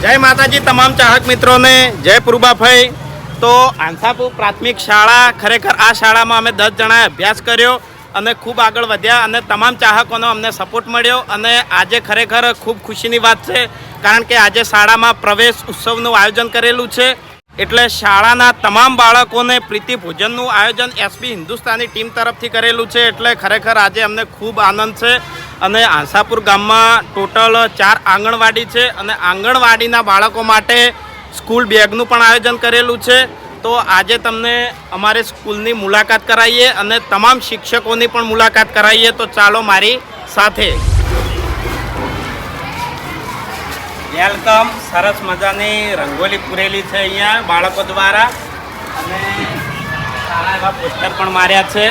જય માતાજી તમામ ચાહક મિત્રોને, જય પુરુબાભાઈ. તો આંસાપુર પ્રાથમિક શાળા, ખરેખર આ શાળામાં અમે દસ જણાએ અભ્યાસ કર્યો અને ખૂબ આગળ વધ્યા અને તમામ ચાહકોનો અમને સપોર્ટ મળ્યો અને આજે ખરેખર ખૂબ ખુશીની વાત છે, કારણ કે આજે શાળામાં પ્રવેશ ઉત્સવનું આયોજન કરેલું છે. એટલે શાળાના તમામ બાળકોને પ્રીતિ ભોજનનું આયોજન એસબી હિન્દુસ્તાની ટીમ તરફથી કરેલું છે, એટલે ખરેખર આજે અમને ખૂબ આનંદ છે. અને આંસાપુર ગામમાં ટોટલ ચાર આંગણવાડી છે અને આંગણવાડીના બાળકો માટે સ્કૂલ બેગનું પણ આયોજન કરેલું છે. તો આજે તમને અમારે સ્કૂલની મુલાકાત કરાવીએ અને તમામ શિક્ષકોની પણ મુલાકાત કરાવીએ. તો ચાલો મારી સાથે. વેલકમ, સરસ મજાની રંગોલી પૂરેલી છે અહીંયા બાળકો દ્વારા. અને સારા એવા પોસ્ટર પણ માર્યા છે.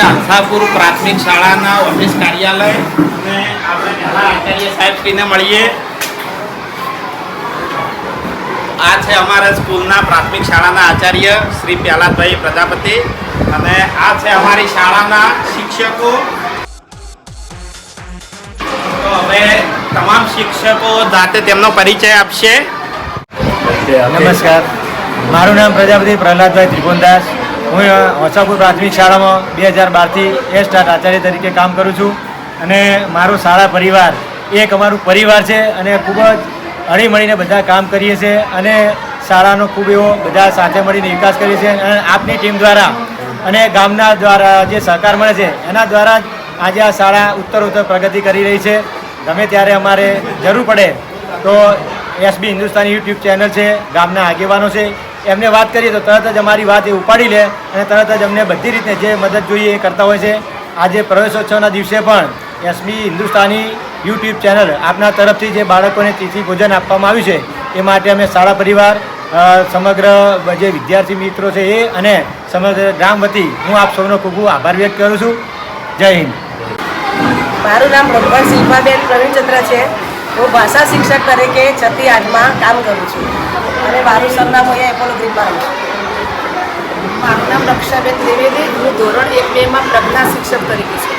આ છે પ્રાથમિક શાળાના ઓફિસ કાર્યાલય. અને આપણે આચાર્ય સાહેબને મળીએ. આ છે અમારા સ્કૂલના પ્રાથમિક શાળાના આચાર્ય શ્રી પ્રહલાદભાઈ પ્રજાપતિ. અને આ છે અમારી શાળાના શિક્ષકો. તો હવે તમામ શિક્ષકો જાતે તેમનો પરિચય આપશે. નમસ્કાર. મારું નામ પ્રજાપતિ પ્રહલાદભાઈ ત્રિભુવનદાસ હું હોસાપુર પ્રાથમિક શાળામાં બે હજાર બારથી એ સ્ટાર્ટ આચાર્ય તરીકે કામ કરું છું અને મારો શાળા પરિવાર એક અમારું પરિવાર છે અને ખૂબ જ હળીમળીને બધા કામ કરીએ છીએ અને શાળાનો ખૂબ એવો બધા સાથે મળીને વિકાસ કરીએ છીએ અને આપની ટીમ દ્વારા અને ગામના દ્વારા જે સહકાર મળે છે, એના દ્વારા જ આજે આ શાળા ઉત્તર ઉત્તર પ્રગતિ કરી રહી છે. ગમે ત્યારે અમારે જરૂર પડે તો એસબી હિન્દુસ્તાની યુટ્યુબ ચેનલ છે, ગામના આગેવાનો છે એમને વાત કરીએ તો તરત જ અમારી વાત એ ઉપાડી લે અને તરત જ અમને બધી રીતે જે મદદ જોઈએ એ કરતા હોય છે. આજે પ્રવેશોત્સવના દિવસે પણ એસબી હિન્દુસ્તાની યુટ્યુબ ચેનલ આપના તરફથી જે બાળકોને તિથિ ભોજન આપવામાં આવ્યું છે, એ માટે અમે શાળા પરિવાર સમગ્ર જે વિદ્યાર્થી મિત્રો છે એ અને સમગ્ર ગ્રામ વતી હું આપ સૌનો ખૂબ ખૂબ આભાર વ્યક્ત કરું છું. જય હિન્દ. મારું નામ ભગવાન શિલ્પાબેન પ્રવીણચંદ્ર છે. હું ભાષા શિક્ષક તરીકે છતી આઠમાં કામ કરું છું. અને મારું સરનામું અહીંયા એપોલો ગ્રીનમાં મારું નામ રક્ષાબેન ત્રિવેદી. હું ધોરણ એક બેમાં પ્રજ્ઞા શિક્ષક તરીકે છું.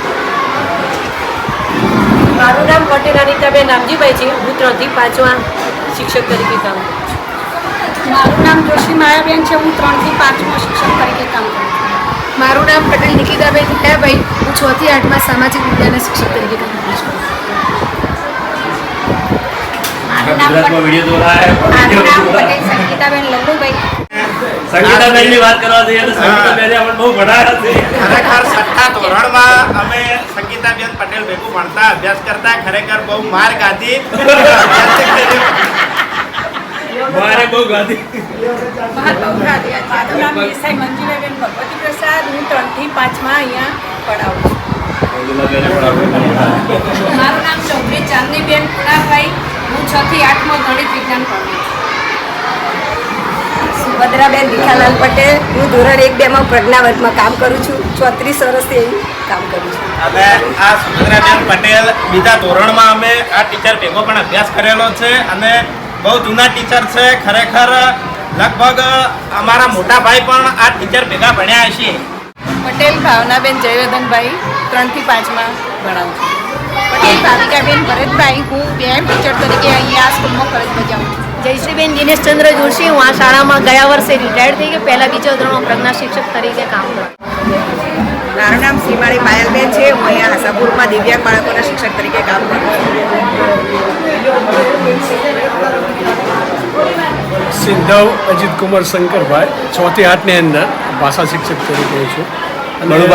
મારું નામ પટેલ અનિતાબેન નામજીભાઈ છે. હું ત્રણથી પાંચમાં શિક્ષક તરીકે કામ કરું છું. મારું નામ જોશી માયાબેન છે. હું ત્રણથી પાંચમાં શિક્ષક તરીકે કામ કરું છું. મારું નામ પટેલ નિકિતાબેન હિટાભાઈ હું છથી આઠમાં સામાજિક વિજ્ઞાનના શિક્ષક તરીકે કામ કરું છું. મારું નામ પટેલ- મારું નામ પટેલ સંગીતાબેન લલ્લુભાઈ સંગીતાબેનની વાત કરવા જઈએ તો સંગીતાબેને અમને બહુ ભણાવ્યા છે. ખરેખર છઠ્ઠા ધોરણમાં અમે સંગીતાબેન પટેલ ભેગું ભણતા અભ્યાસ કરતા ખરેખર બહુ માર ખાધી મારે બહુ ગાધી. મારું નામ દેસાઈ મંજુલાબેન ભગવતી પ્રસાદ હું ત્રણથી પાંચમાં અહીંયા પડાવું છું. મારું નામ ચૌધરી ચાંદનીબેન પુનાભાઈ હું છ થી આઠમાં ગણિત વિજ્ઞાન ભણું છું. સુભદ્રાબેન ભીખાલાલ પટેલ હું ધોરણ એક બેમાં પ્રજ્ઞાવતમાં કામ કરું છું. ચોત્રીસ વર્ષથી એવું કામ કરું છું. અને આ સુભદ્રાબેન પટેલ બીજા ધોરણમાં અમે આ ટીચર ભેગો પણ અભ્યાસ કરેલો છે અને બહુ જૂના ટીચર છે. ખરેખર લગભગ અમારા મોટા ભાઈ પણ આ ટીચર ભેગા ભણ્યા છે પટેલ ભાવનાબેન જયવર્ધનભાઈ ત્રણથી પાંચમાં ભણાવું છું. ભાવિકાબેન ભરતભાઈ હું વ્યાયામ ટીચર તરીકે અહીંયા આ સ્કૂલમાં ફરજ બજાવું છું. જયશ્રીબેન દિનેશચંદ્ર જોશી હું આ શાળામાં ગયા વર્ષે રિટાયર્ડ થઈ ગઈ પહેલાં બીજા ધોરણમાં પ્રજ્ઞા શિક્ષક તરીકે કામ કરું મારું નામ સીમાળી પાયલબેન છે હું અહીંયા આશાપુરમાં દિવ્યાંગ બાળકોના શિક્ષક તરીકે કામ કરું છું. સિંધવ અજીત કુમાર શંકરભાઈ ચોથી આઠની અંદર ભાષા શિક્ષક તરીકે છું.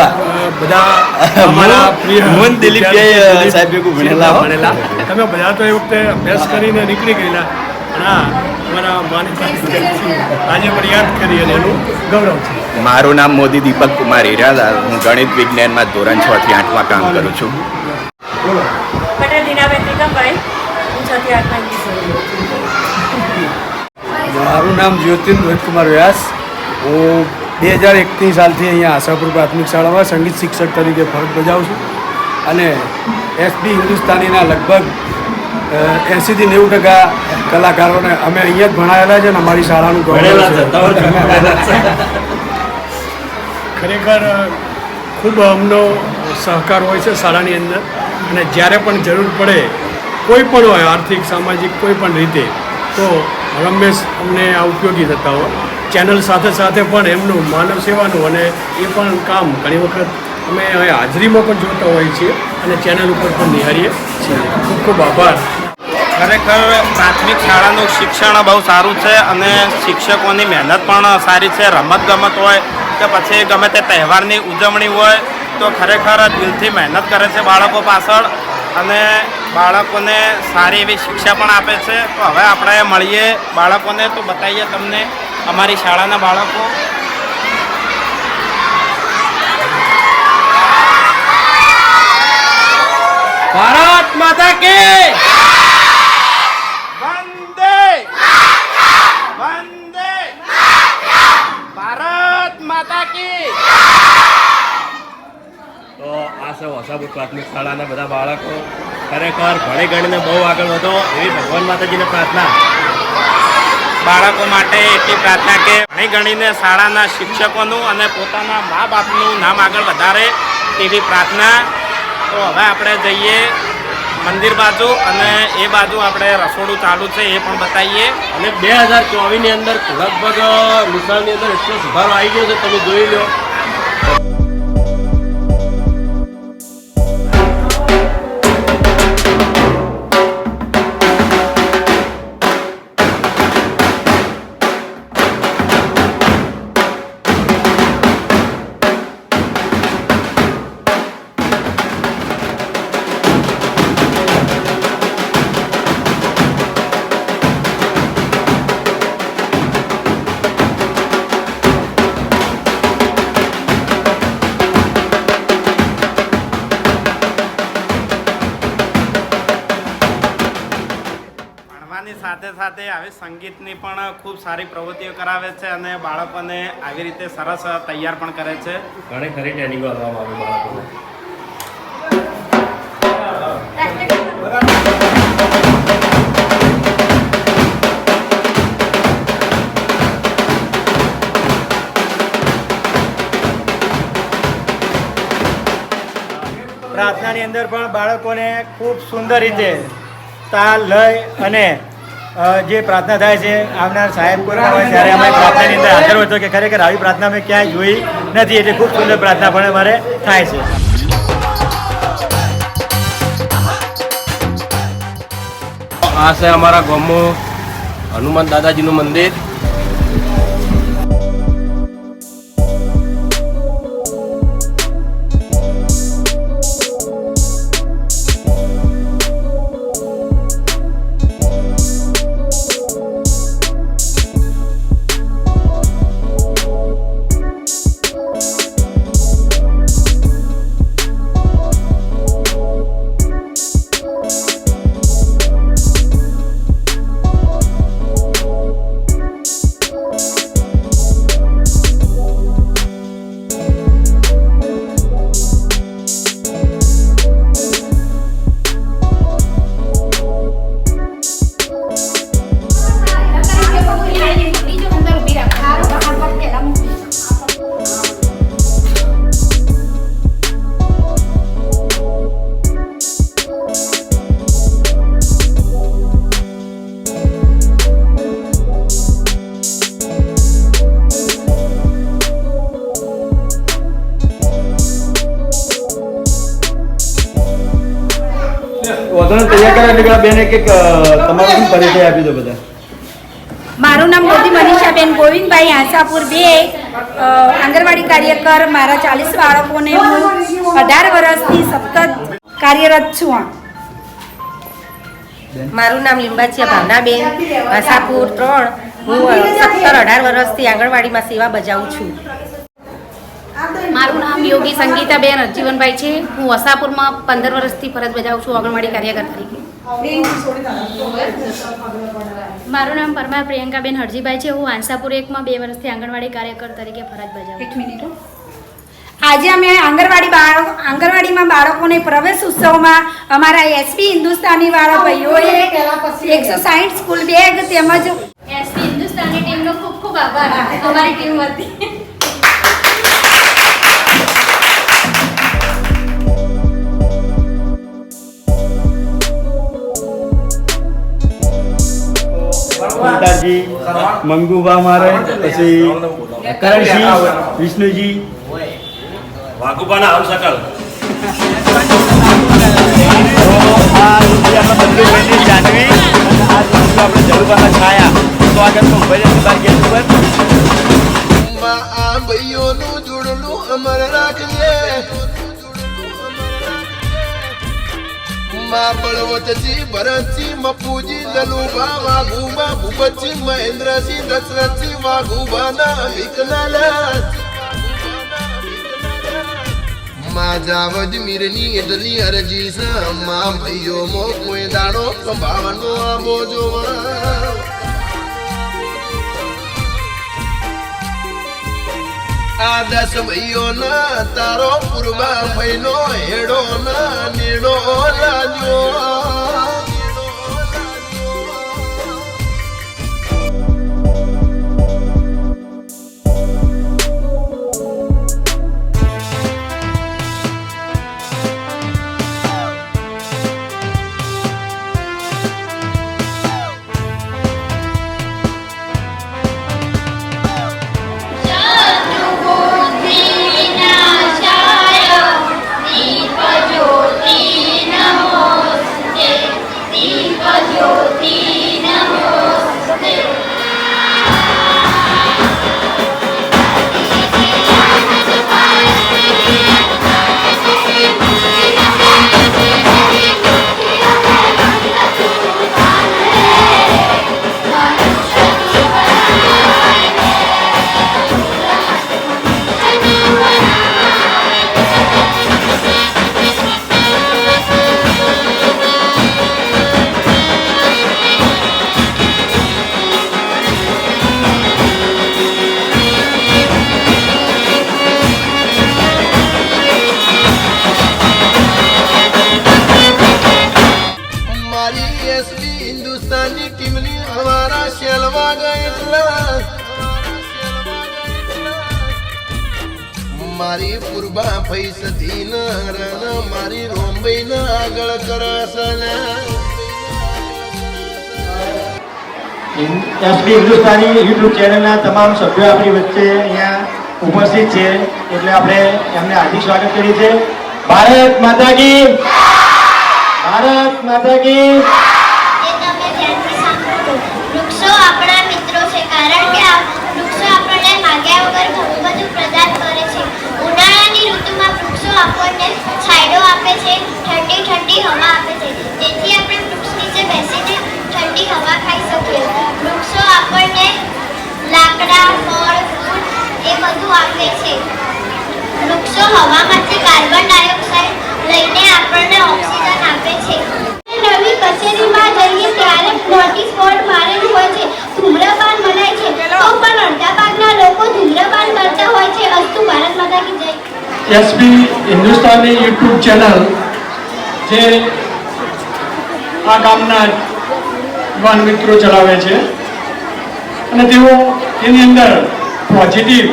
અ, બધા અમારા પ્રિય મોહન દિલીપભાઈ, દિલીપ- સાહેબ ભેગું ભણેલા ભણેલા. તમે બધા તો એ વખતે અભ્યાસ કરીને નીકળી ગયેલા. હા અમારા આજે પણ યાદ કરી અને એનું ગૌરવ છે. મારું નામ મોદી દીપક કુમાર હિરાલાલ હું ગણિત વિજ્ઞાનમાં ધોરણ છ થી આઠમાં કામ કરું છું. પટેલ દીનાબેન નિગમભાઈ. હું છથી આઠમાં મારું નામ જ્યોતિન રોહિતકુમાર વ્યાસ. હું બે હજાર એકની સાલથી અહીંયા આશાપુર પ્રાથમિક શાળામાં સંગીત શિક્ષક તરીકે ફરજ બજાવું છું. અને એસબી હિન્દુસ્તાનીના લગભગ એંસીથી નેવું ટકા કલાકારોને અમે અહીંયા જ ભણાયેલા છે ને અમારી શાળાનું ખરેખર ખૂબ અમનો સહકાર હોય છે શાળાની અંદર. અને જ્યારે પણ જરૂર પડે કોઈ પણ હોય આર્થિક સામાજિક કોઈ પણ રીતે તો રમેશ અમને આ ઉપયોગી થતા હોય. ચેનલ સાથે સાથે પણ એમનું માનવ સેવાનું અને એ પણ કામ ઘણી વખત અમે હાજરીમાં પણ જોતા હોઈએ છીએ અને ચેનલ ઉપર પણ નિહાળીએ છીએ. ખૂબ ખૂબ આભાર. ખરેખર પ્રાથમિક શાળાનું શિક્ષણ બહુ સારું છે અને શિક્ષકોની મહેનત પણ સારી છે રમત ગમત હોય કે પછી ગમે તે તહેવારની ઉજવણી હોય તો ખરેખર દિલથી મહેનત કરે છે બાળકો પાછળ અને બાળકોને સારી એવી શિક્ષા પણ આપે છે. તો હવે આપણે મળીએ. બાળકોને તો બતાવીએ તમને અમારી શાળાના બાળકો. ભારત માતા કે વંદે વંદે ભારત માતા કી તો આ સૌ વસાપુર પ્રાથમિક શાળાના બધા બાળકો. ખરેખર ભણી ગણીને બહુ આગળ વધો એવી ભગવાન માતાજીને પ્રાર્થના. બાળકો માટે એટલી પ્રાર્થના કે ભણી ગણીને શાળાના શિક્ષકોનું અને પોતાના મા બાપનું નામ આગળ વધારે તેવી પ્રાર્થના. તો હવે આપણે જઈએ મંદિર બાજુ અને એ બાજુ આપણે રસોડું ચાલુ છે એ પણ બતાવીએ. અને બે હજાર ચોવીસની અંદર લગભગ મિસાલની અંદર એટલો સુધારો આવી ગયો છે, તમે જોઈ લો સારી પ્રવૃત્તિઓ કરાવે છે અને બાળકોને આવી રીતે સરસ તૈયાર પણ કરે છે. ઘણી ખરી ટ્રેનિંગો આપવામાં આવે બાળકોને. પ્રાર્થનાની અંદર પણ બાળકોને ખૂબ સુંદર રીતે તાલ લય અને જે પ્રાર્થના થાય છે, આવનાર સાહેબ કોઈ હોય ત્યારે અમે પ્રાર્થનાની અંદર હાજર તો કે ખરેખર આવી પ્રાર્થના મેં ક્યાંય જોઈ નથી, એટલે ખૂબ સુંદર પ્રાર્થના પણ અમારે થાય છે. આ છે અમારા ગામમાં હનુમાન દાદાજીનું મંદિર. ગોવિંદભાઈ બે આંગણવાડી કાર્યકર મારા ચાલીસ બાળકોને હું અઢાર વર્ષથી સતત કાર્યરત છું મારું નામ લીંબાચિયા ભાવનાબેન ભાષાપુર ત્રણ. હું સત્તર અઢાર વર્ષથી આંગણવાડીમાં સેવા બજાવું છું. મારું નામ યોગી સંગીતાબેન અજીવનભાઈ છે. હું વસાપુરમાં પંદર વર્ષથી ફરજ બજાવું છું આંગણવાડી કાર્યકર તરીકે. મારું નામ પરમાર પ્રિયંકાબેન હરજીભાઈ છે. હું આંસાપુર એકમાં બે વર્ષથી આંગણવાડી કાર્યકર તરીકે ફરજ બજાવું એક મિનિટ આજે અમે આંગણવાડી બાળક આંગણવાડીમાં બાળકોને પ્રવેશ ઉત્સવમાં અમારા એસપી હિન્દુસ્તાની વાળા ભાઈઓએ એકસો સાહીઠ સ્કૂલ બેગ તેમજ એસપી હિન્દુસ્તાની ટીમનો ખૂબ ખૂબ આભાર. અમારી ટીમ વતી ઉતારજી મંગુબા મારે પછી કરણસિંહ વિષ્ણુજી. વાઘુબાના હાલ સકલ. જાનવી આપણે છાયા તો આગળ તો બાર ઉપર આ ભાઈઓનું જોડલું અમર રાખજે માં બળવતજી, ભરતજી મપુજી દલુભા વાઘુબા, ભૂપતજી, મહેન્દ્રજી, દશરથજી, વાઘુબાના વિકનાલા માં જાવજ, મીરની એટલી અરજી છે. માં ભાઈઓ મો કોઈ દાડો સંભાવનો આબો જોવા. આ દસ ભાઈઓ ના તારો પૂર્વા મહિનો હેડો ના નીડો લાજો એસપી હિન્દુસ્તાની યુટ્યુબ ચેનલના તમામ સભ્યો આપણી વચ્ચે અહીંયા ઉપસ્થિત છે. એટલે આપણે એમને હાર્દિક સ્વાગત કરીએ છીએ. ભારત માતા કી ભારત માતા કી વૃક્ષો આપણા મિત્રો છે. કારણ કે વૃક્ષો આપણને માગ્યા ઋતુમાં વૃક્ષો આપણને છાંયડો આપે છે ઠંડી ઠંડી હવા આપે છે. તેથી આપણે વૃક્ષ નીચે બેસીને ઠંડી હવા ખાઈ શકીએ વૃક્ષો આપણને લાકડા, ફળ, ફૂલ એ બધું આપે છે. વૃક્ષો હવામાંથી કાર્બન ડાયોક્સાઇડ લઈને આપણને ઓક્સિજન આપે છે. નવી કચેરીમાં જઈએ ત્યારે નોટિસ બોર્ડ મારેલું હોય છે. ધૂમ્રપાન મનાય છે. તો પણ અડધા ભાગના લોકો ધૂમ્રપાન કરતા હોય છે. અસ્તુ ભારત માતા કી જય. એસપી હિન્દુસ્તાની યુટ્યુબ ચેનલ જે આ ગામના યુવાન મિત્રો ચલાવે છે. અને તેઓ એની અંદર પોઝિટિવ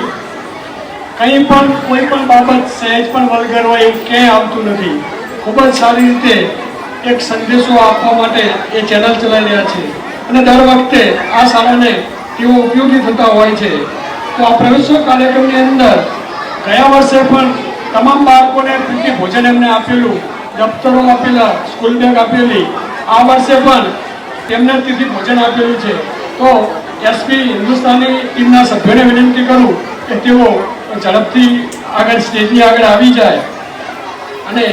કંઈ પણ, કોઈ પણ બાબત સહેજ પણ વલગર હોય એવું ક્યાંય આવતું નથી. ખૂબ જ સારી રીતે એક સંદેશો આપવા માટે એ ચેનલ ચલાવી રહ્યા છે. અને દર વખતે આ શાળાને તેઓ ઉપયોગી થતા હોય છે. તો આ પ્રવેશો કાર્યક્રમની અંદર ગયા વર્ષે પણ તમામ બાળકોને ભોજન એમને આપેલું, દફતરો આપેલા સ્કૂલ બેગ આપેલી. આ વર્ષે પણ તેમને તિથિ ભોજન આપેલું છે. તો એસપી હિન્દુસ્તાની ટીમના સભ્યોને વિનંતી કરું કે તેઓ ઝડપથી આગળ સ્ટેજની આગળ આવી જાય. અને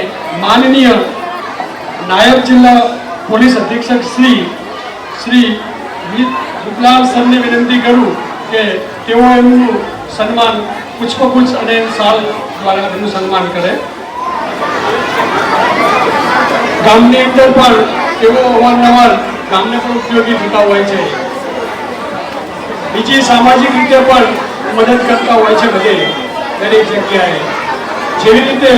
માનનીય નાયબ જિલ્લા પોલીસ અધિક્ષક શ્રી શ્રી રૂપલાલ સરને વિનંતી કરું કે તેઓ એમનું સન્માન પુષ્પગુચ્છ અને સાલ દ્વારા એમનું સન્માન કરે. ગામની અંદર પણ તેઓ અવારનવાર ગામને પણ ઉપયોગી થતા હોય છે. બીજી સામાજિક રીતે પણ મદદ કરતા હોય છે બધે દરેક જગ્યાએ. જેવી રીતે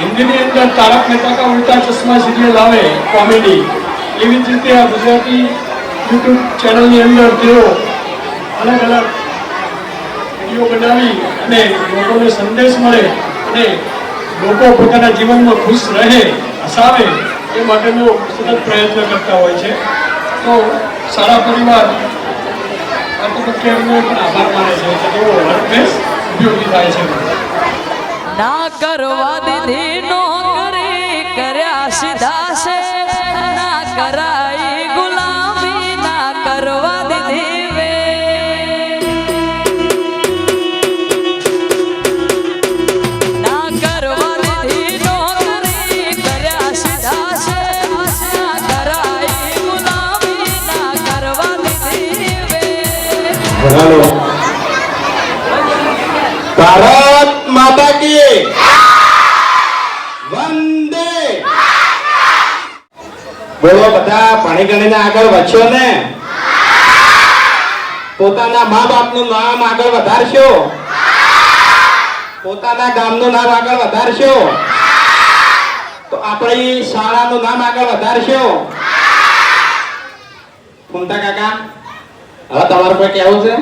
હિન્દીની અંદર તારક મહેતા કા ઉલ્ટા ચશ્મા સિરિયલ આવે કોમેડી એવી જ રીતે આ ગુજરાતી યુટ્યુબ ચેનલની અંદર તેઓ અલગ અલગ વીડિયો બનાવી અને લોકોને સંદેશ મળે અને લોકો પોતાના જીવનમાં ખુશ રહે, હસાવે એ માટેનો સતત પ્રયત્ન કરતા હોય છે. તો સારા પરિવાર આ તબક્કે એમનો પણ આભાર માને ના કરવા દીધી નોકરી કર્યા સીધા ભારત માતા કી. વંદે. બોલો બધા પાણી ગણીને આગળ વધશો ને? પોતાના મા બાપનું નામ આગળ વધારશો? પોતાના ગામનું નામ આગળ વધારશો? તો આપણી શાળાનું નામ આગળ વધારશો? ફૂમતા કાકા. હવે તમારું કોઈ કેવું છે?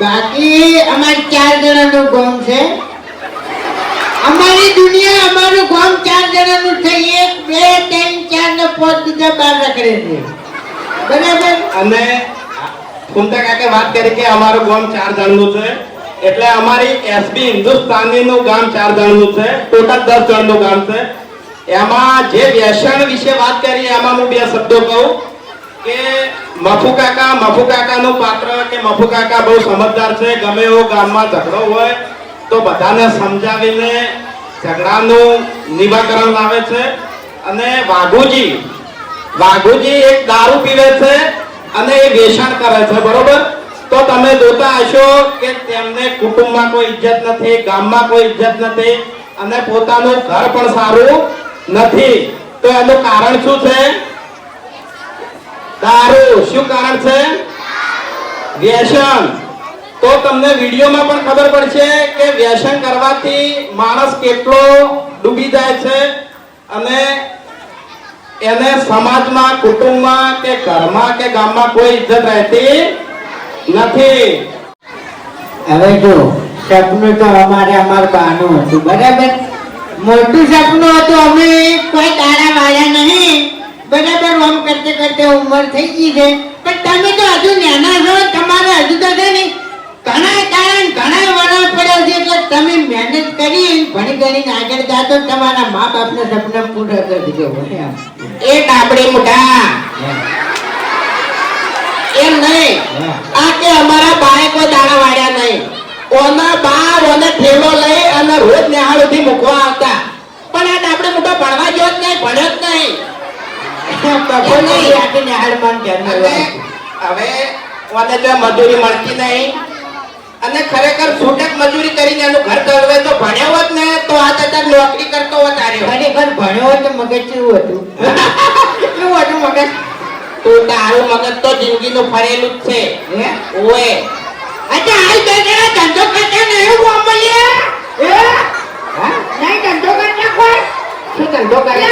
બાકી અમાર ચાર જણાનું ગોમ છે. અમારી દુનિયા અમારું ગોમ ચાર જણાનું છે. એક બે ત્રણ ચાર ને પાંચ બીજા બાર રખડે છે. બરાબર? અને કુંતા કાકે વાત કરી કે અમારું ગામ ચાર જણનું છે. એટલે અમારી એસબી હિન્દુસ્તાની નું ગામ ચાર જણનું છે. ટોટલ દસ જણનું ગામ છે. એમાં જે વ્યસન વિશે વાત કરી એમાં હું બે શબ્દો કહું. કે મફુ કાકા, મફુ કાકાનું પાત્ર કે મફુ કાકા બહુ સમજદાર છે, ગમે એવો ગામમાં ઝઘડો હોય તો બધાને સમજાવીને ઝઘડાનું નિવાકરણ લાવે છે. અને વાઘુજી વાઘુજી એક દારૂ પીવે છે અને એ વેચાણ કરે છે, બરોબર? તો તમે જોતા હશો કે તેમને કુટુંબમાં કોઈ ઇજ્જત નથી, ગામમાં કોઈ ઇજ્જત નથી અને પોતાનું ઘર પણ સારું નથી. તો એનું કારણ શું છે? દારૂ શું કારણ છે? વ્યસન. તો તમને વિડીયોમાં પણ ખબર પડશે કે વ્યસન કરવાથી માણસ કેટલો ડૂબી જાય છે અને એને સમાજમાં, કુટુંબમાં કે ઘરમાં કે ગામમાં કોઈ ઇજ્જત રહેતી નથી. હવે જો, સપનું તો અમારે અમાર બાનું હતું, બરાબર? મોટું સપનું હતું, અમે કોઈ તારા વાળા નહીં. બરાબર? આમ કરતે કરતે ઉંમર થઈ ગઈ છે. પણ તમે તો હજુ નાના છો તમારે હજુ તો છે ને ઘણા કારણ ઘણા વડા પડ્યા છે. એટલે તમે મહેનત કરી ભણી ગણીને આગળ જાતો તમારા મા બાપના સપના પૂરા કરી દીધો એ ડાબડી મોટા એમ નહીં. આ કે અમારા બાળકો દાણા વાળ્યા નહીં. ઓના બા ઓને ઠેલો લઈ અને રોજ નિહાળોથી મૂકવા આવતા. પણ આ ડાબડી મોટા ભણવા ગયો જ નહીં ભણ્યો જ નહીં બપોરની રાખીને હાડમાન ઘરમાં અને હવે જો મજૂરી મળતી નહીં. અને ખરેખર છૂટક મજૂરી કરીને એનું ઘર ચલાવે તો ભણ્યો હોત ને તો આ અત્યારે નોકરી કરતો હોત આર્યો ખરેખર ભણ્યો મગજ કેવું હતું? કેવું હતું મગજ? તું તારું મગજ તો જિંદગીનું ફરેલું જ છે. ઓએ. અચ્છા હાલ બે ધંધો કરતા ને એવું કોમ બોલ્યા હા? નહીં ધંધો કરતા કોઈ શું ધંધો કરે?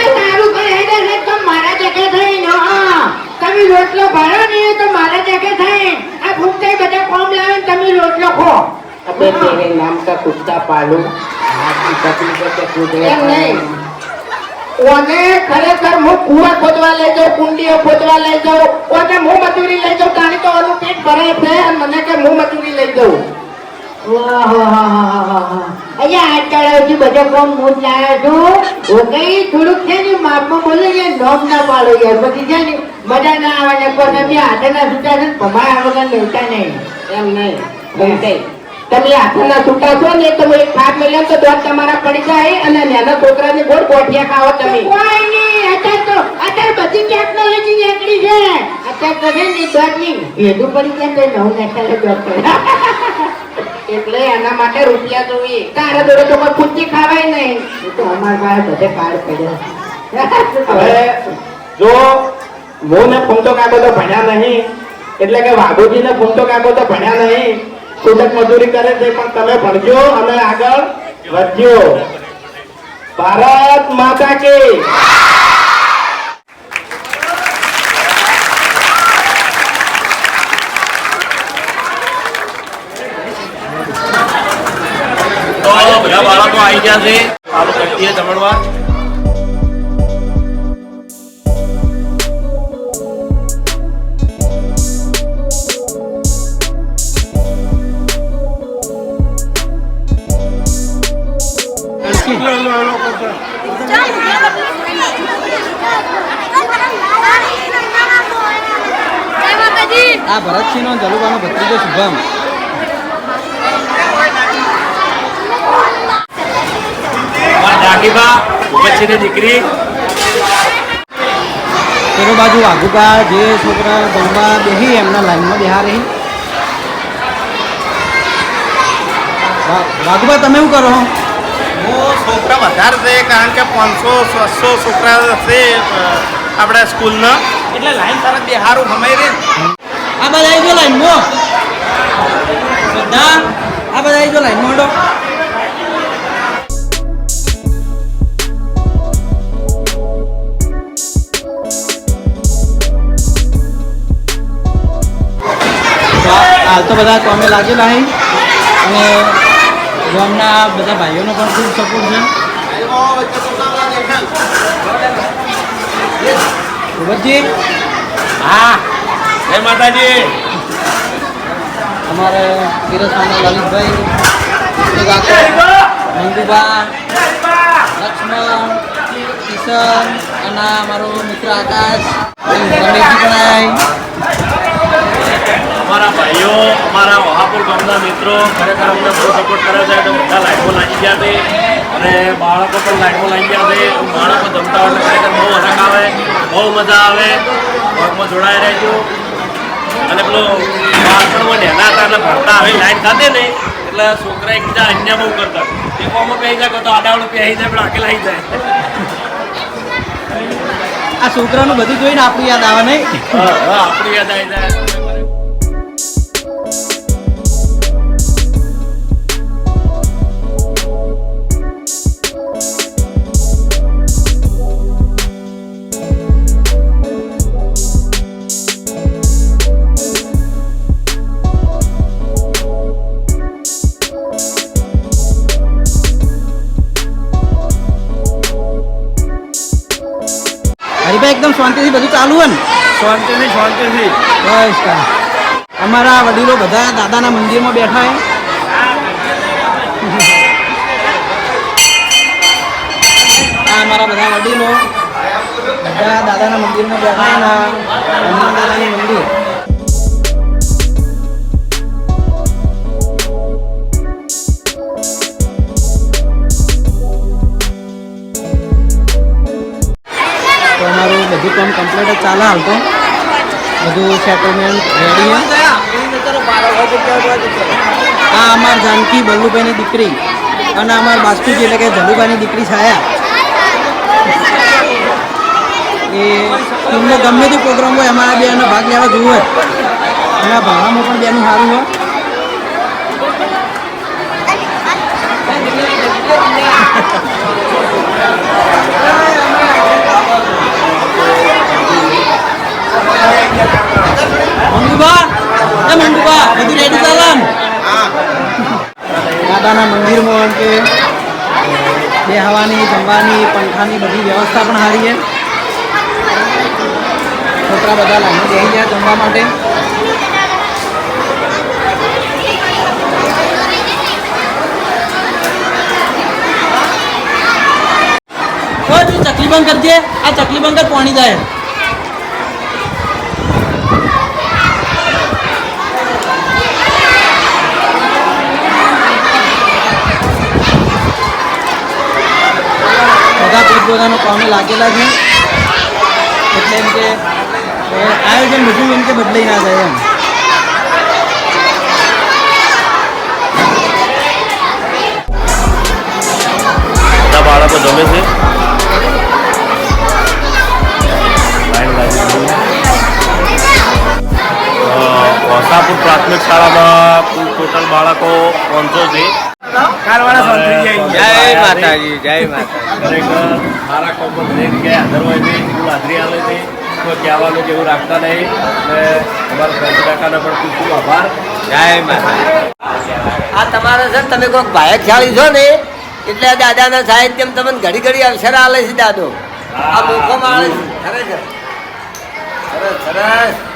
રોટલો ભરો ને તો મારા જગે થાય? આ ભૂખતા બધા કોમ લાવે તમે રોટલો ખો. અબે તેરે નામ કા કુત્તા પાલું એમ નહીં. ઓને ખરેખર હું કુવા ખોદવા લઈ જાઉં કુંડીઓ ખોદવા લઈ જાઉં ઓને હું મજૂરી લઈ જાઉં તાણી તો ઓનું પેટ ભરાય છે અને મને કે હું મજૂરી લઈ જાઉં અહીંયા આ ચડાવથી બધો કોમ હું જ લાવ્યો છું. હું કઈ થોડુંક છે ને માપમાં બોલે ને નોમ ના પાડો યાર. પછી છે ને મજા ના આવે ને કોઈ તમે હાથના છૂટા છે ભમાયા વગર લેતા નહીં. એમ નહીં. તમે હાથના છૂટા છો ને તમે એક થાક મેલ્યો તો દોઢ તમારા પડી જાય અને નાના છોકરાને ગોળ ગોઠિયા ખાઓ તમે. કોઈ નહીં અત્યારે તો અત્યારે બધી ટેકનોલોજી નીકળી છે. અત્યારે તો છે ને દોતની ભેગું પડી જાય તો નવું નેશનલ દોત એટલે એના માટે રૂપિયા જોઈએ. તારે દોડે તો કોઈ પૂછી ખાવાય નહીં. તો અમારા પાસે બધે કાર્ડ પડ્યા જો હું ફૂમતો કાકો તો ભણ્યા નહીં, એટલે કે વાઘોજી ને ફૂમતો કાકો તો ભણ્યા નહીં છૂટક મજૂરી કરે છે, પણ તમે ભણજો અને આગળ વધજો. ભારત માતા કે તો બધા બાળકો આવી ગયા છે. ચાલુ કરી દઈએ જમણવા આ ભરતસિંહ નો જલુબાનો ભત્રીજો શુભમ અમારા દાદીબા દીકરી. પેલો બાજુ વાઘુકા જે છોકરા ભણવા બેહી એમના લાઈનમાં બેહા રહી. વાઘુબા તમે શું કરો હું છોકરા વધારે છે કારણ કે પાંચસો છસો છોકરા છે આપણા સ્કૂલના. એટલે લાઈન તરત બે સારું ગમાઈ રહે. આ બધા આવી જો લાઈનમાં. બધા આ બધા આવી જો લાઈનમાં હાલ તો બધા કોમે લાગેલા છે અને ગામના બધા ભાઈઓનો પણ ખૂબ સપોર્ટ છે. ભૂપતજી હા. જય માતાજી. અમારે પીરસવાના લલિતભાઈ કાકો લક્ષ્મણ કિશન અને અમારો મિત્ર આકાશ રમેશજી પણ અમારા ભાઈઓ અમારા વહાપુર ગામના મિત્રો ખરેખર અમને બહુ સપોર્ટ કરે છે. તો બધા લાઈફો લાગી ગયા છે અને બાળકો પણ લાઈફો લાગી ગયા છે. બાળકો જમતા હોય ખરેખર બહુ હરખ આવે બહુ મજા આવે. વર્ગમાં જોડાઈ રહેજો. અને પેલો બાળપણમાં નેના હતા એટલે ભણતા હવે લાઈટ ખાતે ને એટલે છોકરા એકબીજા અન્ય બહુ કરતા. એકવામાં પહેરી જાય તો આડાવડું પહેરી જાય પણ આકેલા આવી જાય. આ છોકરાનું બધું જોઈને આપણું યાદ આવે નહીં? આપણી યાદ આવી જાય. ચાલુ હોય ને શાંતિથી શાંતિથી. બસ. અમારા વડીલો બધા દાદાના મંદિરમાં બેઠા હે આ અમારા બધા વડીલો બધા દાદાના મંદિરમાં બેઠા હે ને હનુમાન દાદાનું મંદિર. કમ્પ્લીટ ચાલે હાલ તો. બધું સેટલમેન્ટ રેડી આ અમાર જાનકી બલ્લુભાઈની દીકરી અને અમાર બાસ્તુજી એટલે કે જલુભાઈની દીકરી છાયા. એ તમને ગમે તે પ્રોગ્રામ હોય, અમારા બેનો ભાગ લેવા જોવું હોય. એના ભાવનામાં પણ બેનું સારું હોય. મંગુબા એ મંગુબા બધું રેડી ચાલે ને? દાદાના મંદિરમાં એમ કે બેહવાની જમવાની પંખાની બધી વ્યવસ્થા પણ સારી છે છોકરા બધા લાઈનો બેસી ગયા જમવા માટે ઓય તું ચકલી બંધ કરજે આ ચકલી બંધ કર પાણી જાય પોતપોતાનું કામે લાગેલા છે. એટલે એમ કે આયોજન બધું એમ કે બદલાઈ ના જાય એમ. બાળકો જમે છે. વસાપુર પ્રાથમિક શાળામાં ટોટલ બાળકો પાંચસો છે. જય. માતાજી જય માતાજી. મારા કોમ્બો દરેક જગ્યાએ હાજર હોય છે એવું હાજરી આવે છે. કોઈ કહેવાનું જેવું રાખતા નહીં. અને અમારા ફ્રેન્ડ કાકાને પણ ખૂબ ખૂબ આભાર. જય માતાજી. આ તમારા સર તમે કોઈક ભાયક ખ્યાળી છો ને? એટલે આ દાદાના સાહિત્યમ તમને ઘડી ઘડી અવસર આલે છે દાદો. આ મોકો માળે છે ખરેખર. સરસ સરસ.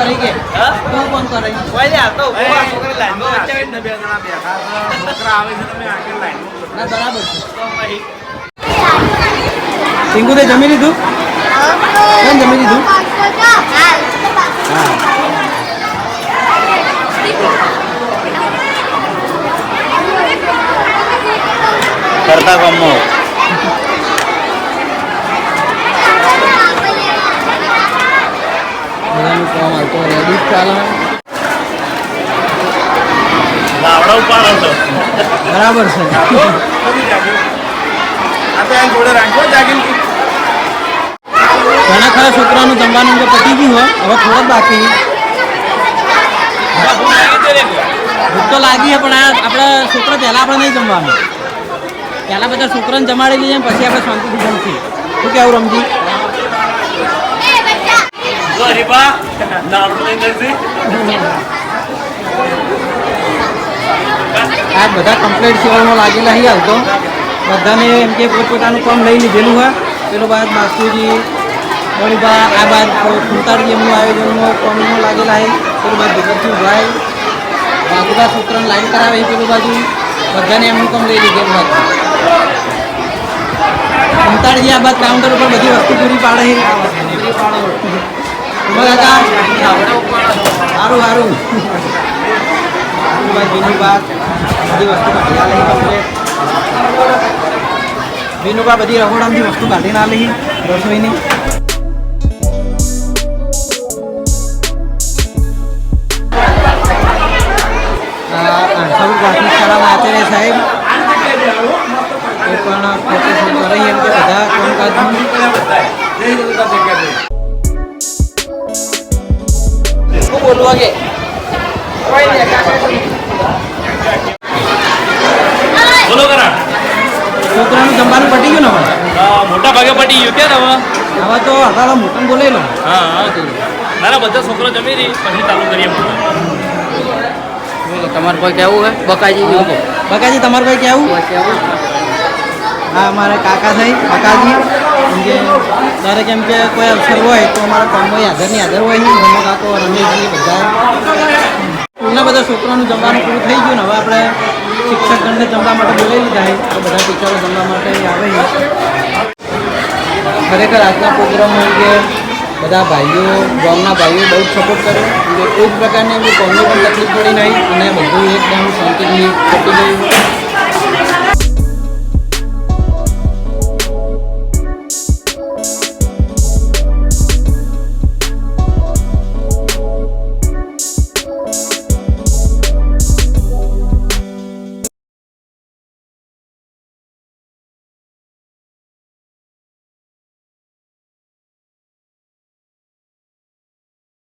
તું કોણ કરે કે તું કોણ કરે ના બરાબર છે ટીંકુ તે જમી લીધું કેમ જમી લીધું કરતા કામમાં બધાનું કામ હાલ તો રેડી ચાલે બરાબર છે. ઘણા ખરા છોકરાનું જમવાનું તો પતી ગયું હોય, હવે થોડુંક બાકી. ભૂખ તો લાગી પણ આ આપણા છોકરા પહેલાં આપણે નહીં જમવાનું. પહેલાં બધા છોકરાને જમાડી લઈએ પછી આપણે શાંતિથી જમશું. શું કહેવું, રમજી? જો હરીફા નાવડું લઈને આ બધા કમ્પ્લેટ સેવામાં લાગેલા અહીં હાલ તો બધાને એમ કે પોતપોતાનું કામ લઈ લીધેલું હોય પેલો બાદ બાસ્તુજી ગરીબા આ બાદ ખુંતાડી એમનું આયોજનમાં કામમાં લાગેલા અહીં પેલું બાદ ભગતજી ભાઈ બાજુના છોકરાને લાઈન કરાવે પેલું બાજુ. બધાને એમનું કામ લઈ લીધેલું હતું. ખુંતાડી આ બાદ કાઉન્ટર ઉપર બધી વસ્તુ પૂરી પાડે એમાં કાકા સારું સારું બાદ બધી વસ્તુ કાઢી આલે કમ્પ્લેટ વિનુબા બધી વસ્તુ કાઢીને આલે રસોઈની. આ આંસુ પ્રાથમિક શાળાના આચાર્ય સાહેબ, એ પણ શૂટ કરે એમ બધા બોલવા કે બોલો કરા. છોકરાનું જમવાનું પટી ગયું ને હવે? મોટા ભાગે પટી ગયું કે હવે? હવે તો હતા મોટું બોલે લો. હા હા ના ના બધા છોકરો જમી રહી પછી ચાલુ કરીએ તમારે કોઈ કેવું હે? બકાજી બકાજી તમારે કોઈ કેવું હા મારા કાકા થઈ કાકાજી કેમ કે કોઈ અવસર હોય તો અમારા કામમાં હાજરની હાજર હોય નહીં મમ્મા કાકો રમેશજી બધા સ્કૂલના બધા છોકરાનું જમવાનું પૂરું થઈ ગયું ને હવે આપણે શિક્ષકગણને જમવા માટે બોલાવી લીધા તો બધા ટીચરો જમવા માટે આવે ખરેખર આજના પ્રોગ્રામ અંગે બધા ભાઈઓ, ગામના ભાઈઓ બહુ સપોર્ટ કર્યો. એટલે કોઈ પ્રકારની એમની કોઈને પણ તકલીફ પડી નહીં અને બધું એકદમ શાંતિથી પતી ગયું.